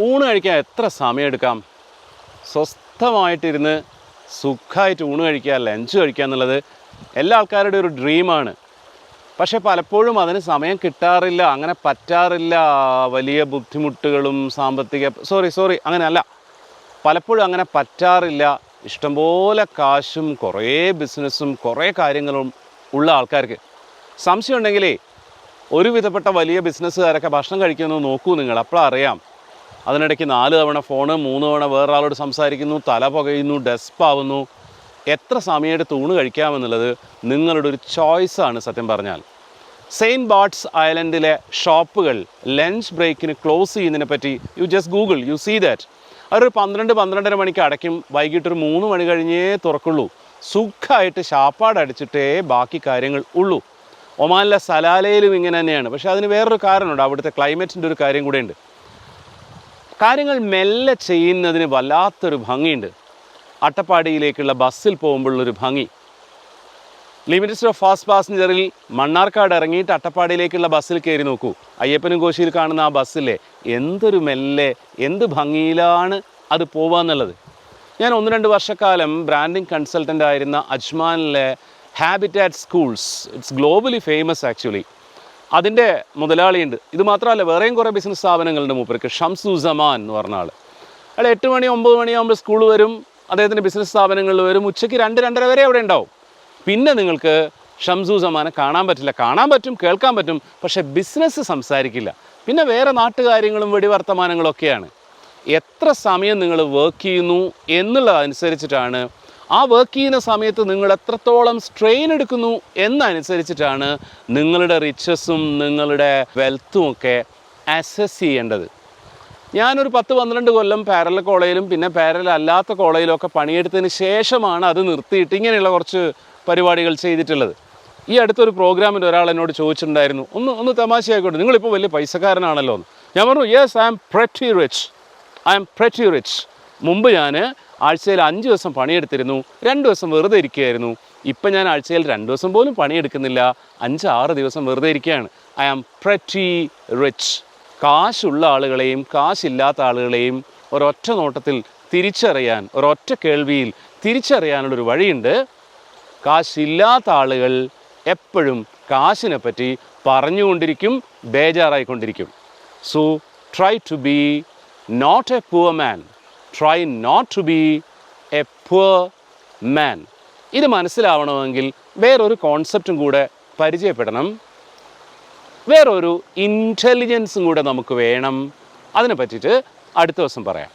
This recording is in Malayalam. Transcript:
ഊണ് കഴിക്കാൻ എത്ര സമയമെടുക്കാം? സ്വസ്ഥമായിട്ടിരുന്ന് സുഖമായിട്ട് ഊണ് കഴിക്കുക ലഞ്ച് കഴിക്കുക എന്നുള്ളത് എല്ലാ ആൾക്കാരുടെ ഒരു ഡ്രീമാണ് പക്ഷേ പലപ്പോഴും അതിന് സമയം കിട്ടാറില്ല അങ്ങനെ പറ്റാറില്ല. വലിയ ബുദ്ധിമുട്ടുകളും സാമ്പത്തിക സോറി സോറി അങ്ങനെയല്ല. പലപ്പോഴും അങ്ങനെ പറ്റാറില്ല. ഇഷ്ടംപോലെ കാശും കുറേ ബിസിനസ്സും കുറേ കാര്യങ്ങളും ഉള്ള ആൾക്കാർക്ക്. സംശയം ഉണ്ടെങ്കിലേ ഒരുവിധപ്പെട്ട വലിയ ബിസിനസ്സുകാരൊക്കെ ഭക്ഷണം കഴിക്കുന്നത് നോക്കൂ നിങ്ങൾ അപ്പോൾ അറിയാം. അതിനിടയ്ക്ക് നാല് തവണ ഫോണ് മൂന്ന് തവണ വേറൊരാളോട് സംസാരിക്കുന്നു തല പുകയുന്നു ഡെസ്പ് ആവുന്നു. എത്ര സമയമെടുത്ത് ഊണ് കഴിക്കാമെന്നുള്ളത് നിങ്ങളുടെ ഒരു ചോയ്സാണ് സത്യം പറഞ്ഞാൽ. സെയിന്റ് ബാർട്സ് ഐലൻഡിലെ ഷോപ്പുകൾ ലഞ്ച് ബ്രേക്കിന് ക്ലോസ് ചെയ്യുന്നതിനെ പറ്റി you just google you see that അവരൊരു പന്ത്രണ്ട് പന്ത്രണ്ടര മണിക്ക് അടയ്ക്കും. വൈകിട്ട് ഒരു മൂന്ന് മണി കഴിഞ്ഞേ തുറക്കുള്ളൂ. സുഖമായിട്ട് ഷാപ്പാട് അടിച്ചിട്ടേ ബാക്കി കാര്യങ്ങൾ ഉള്ളൂ. ഒമാനിലെ സലാലയിലും ഇങ്ങനെ തന്നെയാണ്. പക്ഷേ അതിന് വേറൊരു കാരണമുണ്ട്. അവിടുത്തെ ക്ലൈമറ്റിന്റെ ഒരു കാര്യം കൂടെയുണ്ട് കാര്യങ്ങൾ മെല്ലെ ചെയ്യുന്നതിന് വല്ലാത്തൊരു ഭംഗിയുണ്ട്. അട്ടപ്പാടിയിലേക്കുള്ള ബസ്സിൽ പോകുമ്പോഴുള്ളൊരു ഭംഗി. ലിമിറ്റഡ് ഓഫ് ഫാസ്റ്റ് പാസഞ്ചറിൽ മണ്ണാർക്കാട് ഇറങ്ങിയിട്ട് അട്ടപ്പാടിയിലേക്കുള്ള ബസ്സിൽ കയറി നോക്കൂ. അയ്യപ്പനും കോശിയിൽ കാണുന്ന ആ ബസ്സിലെ എന്തൊരു മെല്ലെ എന്ത് ഭംഗിയിലാണ് അത് പോവാന്നുള്ളത്. ഞാൻ ഒന്ന് രണ്ട് വർഷക്കാലം ബ്രാൻഡിങ് കൺസൾട്ടന്റ് ആയിരുന്ന അജ്മാനിലെ habitat schools. It's globally famous actually. അതിന്റെ മുതലാളിയുണ്ട്. ഇത് മാത്രമല്ല വേറെയും കുറേ ബിസിനസ് സ്ഥാപനങ്ങളുണ്ട് മൂപ്പർക്ക്. ഷംസു സമാൻ എന്ന് പറഞ്ഞ ആൾ അയാൾ എട്ട് മണി ഒമ്പത് മണിയാകുമ്പോൾ സ്കൂൾ വരും അദ്ദേഹത്തിന്റെ ബിസിനസ് സ്ഥാപനങ്ങളിൽ വരും. ഉച്ചയ്ക്ക് രണ്ട് രണ്ടര വരെ അവിടെ ഉണ്ടാവും. പിന്നെ നിങ്ങൾക്ക് ഷംസു സമാനെ കാണാൻ പറ്റില്ല. കാണാൻ പറ്റും കേൾക്കാൻ പറ്റും പക്ഷേ ബിസിനസ് സംസാരിക്കില്ല. പിന്നെ വേറെ നാട്ടുകാര്യങ്ങളും വെടിവർത്തമാനങ്ങളൊക്കെയാണ്. എത്ര സമയം നിങ്ങൾ വർക്ക് ചെയ്യുന്നു എന്നുള്ളതനുസരിച്ചിട്ടാണ് ആ വർക്ക് ചെയ്യുന്ന സമയത്ത് നിങ്ങൾ എത്രത്തോളം സ്ട്രെയിൻ എടുക്കുന്നു എന്നനുസരിച്ചിട്ടാണ് നിങ്ങളുടെ റിച്ചസും നിങ്ങളുടെ വെൽത്തും ഒക്കെ അസസ് ചെയ്യേണ്ടത്. ഞാനൊരു പത്ത് പന്ത്രണ്ട് കൊല്ലം പാരല കോളേജിലും പിന്നെ പാരല അല്ലാത്ത കോളേജിലും ഒക്കെ പണിയെടുത്തതിന് ശേഷമാണ് അത് നിർത്തിയിട്ട് ഇങ്ങനെയുള്ള കുറച്ച് പരിപാടികൾ ചെയ്തിട്ടുള്ളത്. ഈ അടുത്തൊരു പ്രോഗ്രാമിൽ ഒരാൾ എന്നോട് ചോദിച്ചിട്ടുണ്ടായിരുന്നു. ഒന്ന് ഒന്ന് തമാശയായിക്കോട്ടെ നിങ്ങളിപ്പോൾ വലിയ പൈസക്കാരനാണല്ലോ എന്ന്. ഞാൻ പറഞ്ഞു yes I am pretty rich I am pretty rich മുമ്പ് ഞാൻ ആഴ്ചയിൽ അഞ്ച് ദിവസം പണിയെടുത്തിരുന്നു രണ്ട് ദിവസം വെറുതെ ഇരിക്കുകയായിരുന്നു. ഇപ്പം ഞാൻ ആഴ്ചയിൽ രണ്ട് ദിവസം പോലും പണിയെടുക്കുന്നില്ല. അഞ്ച് ആറ് ദിവസം വെറുതെ ഇരിക്കുകയാണ്. ഐ ആം പ്രറ്റി റിച്ച് കാശുള്ള ആളുകളെയും കാശില്ലാത്ത ആളുകളെയും ഒരൊറ്റ നോട്ടത്തിൽ തിരിച്ചറിയാൻ ഒരൊറ്റ കേൾവിയിൽ തിരിച്ചറിയാനുള്ളൊരു വഴിയുണ്ട്. കാശില്ലാത്ത ആളുകൾ എപ്പോഴും കാശിനെ പറ്റി പറഞ്ഞുകൊണ്ടിരിക്കും ബേജാറായിക്കൊണ്ടിരിക്കും. So try to be not a poor man try not to be a poor man ഇത് മനസ്സിലാവണമെങ്കിൽ വേറൊരു കോൺസെപ്റ്റും കൂടെ പരിചയപ്പെടണം. വേറൊരു ഇന്റലിജൻസും കൂടെ നമുക്ക് വേണം. അതിനെ പറ്റിയിട്ട് അടുത്ത ദിവസം പറയാം.